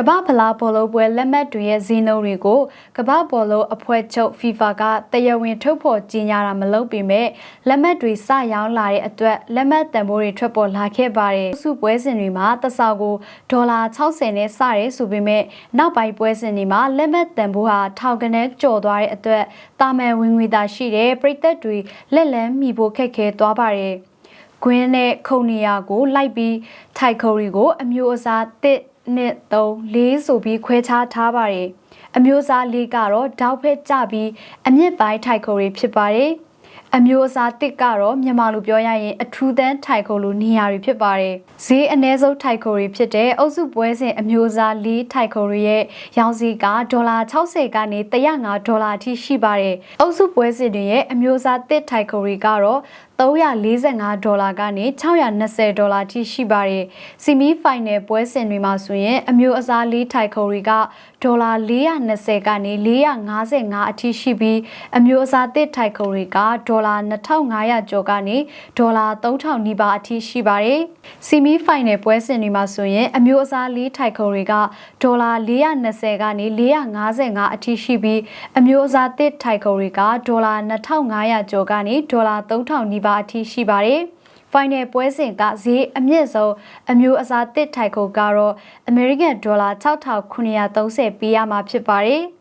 ကမ္ဘာဖလားဘောလုံးပွဲလက်မှတ်တွေရဲ့ဈေးနှုန်းတွေကိုကမ္ဘာဘောလုံးအဖွဲ့ချုပ် FIFA ကတရားဝင်ထုတ်ဖော်ကြေညာတာမလုပ်ပေမဲ့လက်မှတ်တွေစရောင်းလာတဲ့အတွက်လက်မှတ်တန်ဖိုးတွေထွက်ပေါ်လာခဲ့ပါတယ်။စုပွဲစဉ်တွေမှာတစ်စောက်ကိုဒေါ်လာ60နဲ့စရဲဆိုပေမဲ့နောက်ပိုင်းပွဲစဉ်တွေမှာလက်မှတ်တန်ဖိုးဟာထောင်ကနန်းကျော်သွားတဲ့အတွက်တာမန်ဝင်ငွေသာရှိတဲ့ပြည်သက်တွေလက်လန်းမိဖို့ခက်ခဲသွားပါတယ်။ ကွင်းနဲ့ခုံနေရကိုလိုက်ပြီးထိုက်ခုံတွေကို အမျိုးအစားတစ်နှစ်3 4ဆိုပြီးခွဲခြားထားပါတယ်အမျိုးအစားလေးကတော့တောက်ဖက်ကြပြီးအမြင့်ပိုင်းထိုက်ခုံတွေဖြစ်ပါတယ် အမျိုးအစားတစ်ကတော့မြန်မာလိုပြောရရင်အထူးတန်းထိုက်ခုံလိုနေရာတွေဖြစ်ပါတယ်။ဈေးအ ਨੇ ဆုံးထိုက်ခုံတွေဖြစ်တဲ့အုပ်စုပွဲစဉ်အမျိုးအစား၄ထိုက်ခုံတွေရဲ့ရောင်းဈေးကဒေါ်လာ60ကနေ105ဒေါ်လာအထိရှိပါတယ်။အုပ်စုပွဲစဉ်တွေရဲ့အမျိုးအစားတစ်ထိုက်ခုံတွေကတော့345ဒေါ်လာကနေ620ဒေါ်လာထိရှိပါတယ်။စီမီဖိုင်နယ်ပွဲစဉ်တွေမှာဆိုရင်အမျိုးအစားလေးထိုက်ခုံတွေကဒေါ်လာ420ကနေ455အထိရှိပြီးအမျိုးအစားတစ်ထိုက်ခုံတွေကဒေါ်လာ2500ကျော်ကနေဒေါ်လာ3000နီးပါးအထိရှိပါတယ်။စီမီဖိုင်နယ်ပွဲစဉ်တွေမှာဆိုရင်အမျိုးအစားလေးထိုက်ခုံတွေကဒေါ်လာ420ကနေ455အထိရှိပြီးအမျိုးအစားတစ်ထိုက်ခုံတွေကဒေါ်လာ2500ကျော်ကနေဒေါ်လာ3000နီးပါးအထိရှိပါတယ်။ final ပွဲစဉ်ကဈေးအမြင့်ဆုံးအမျိုးအစားတစ်ထိုက်ခုံကတော့ American Dollar 6930ပေးရမှာဖြစ်ပါတယ်။